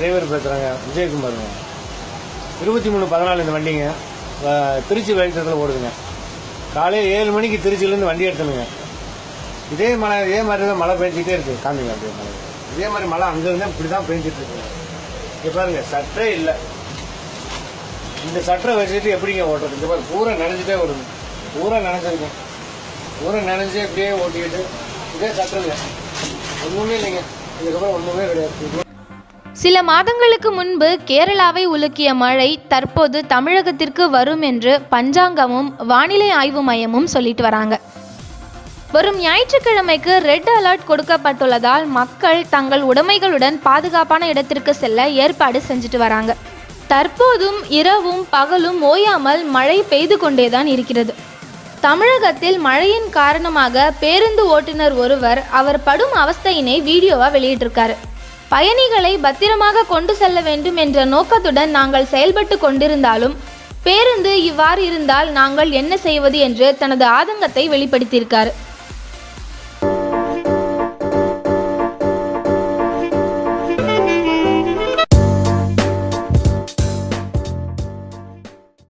Driver பேசுகிறாங்க விஜயகுமாருங்க இருபத்தி மூணு பதினாலு இந்த வண்டிங்க. திருச்சி வழித்தடத்தில் ஓடுதுங்க. காலையில் ஏழு மணிக்கு திருச்சியிலேருந்து வண்டி எடுத்தனுங்க. இதே மழை இதே மாதிரி தான் மழை பெஞ்சிக்கிட்டே இருக்குது காமிங்க அப்படியே மழை. இதே மாதிரி மழை அங்கேருந்து இப்படி தான் பெஞ்சிட்டு இருக்குங்க இங்கே பாருங்க சட்டே இல்லை. இந்த சட்டரை வச்சுட்டு எப்படிங்க ஓட்டுறது? இந்த மாதிரி பூரா நினைஞ்சிட்டே வருது பூரா நனைஞ்சிருக்கும் பூரா நினைஞ்சு அப்படியே ஓட்டிக்கிட்டு இதே சட்டருங்க ஒன்றுமே இல்லைங்க. இதுக்கப்புறம் ஒன்றுமே கிடையாது. சில மாதங்களுக்கு முன்பு கேரளாவை உலுக்கிய மழை தற்போது தமிழகத்திற்கு வரும் என்று பஞ்சாங்கமும் வானிலை ஆய்வு மையமும் சொல்லிட்டு வராங்க. வரும் ஞாயிற்றுக்கிழமைக்கு ரெட் அலர்ட் கொடுக்கப்பட்டுள்ளதால் மக்கள் தங்கள் உடைமைகளுடன் பாதுகாப்பான இடத்திற்கு செல்ல ஏற்பாடு செஞ்சுட்டு வராங்க. தற்போதும் இரவும் பகலும் ஓயாமல் மழை பெய்து கொண்டேதான் இருக்கிறது. தமிழகத்தில் மழையின் காரணமாக பேருந்து ஓட்டுநர் ஒருவர் அவர் படும் அவஸ்தையினை வீடியோவாக வெளியிட்டிருக்காரு. பயணிகளை பத்திரமாக கொண்டு செல்ல வேண்டும் என்ற நோக்கத்துடன் நாங்கள் செயல்பட்டு கொண்டிருந்தாலும் பேருந்து இவ்வாறு இருந்தால் நாங்கள் என்ன செய்வது என்று தனது ஆதங்கத்தை வெளிப்படுத்தியிருக்கார்.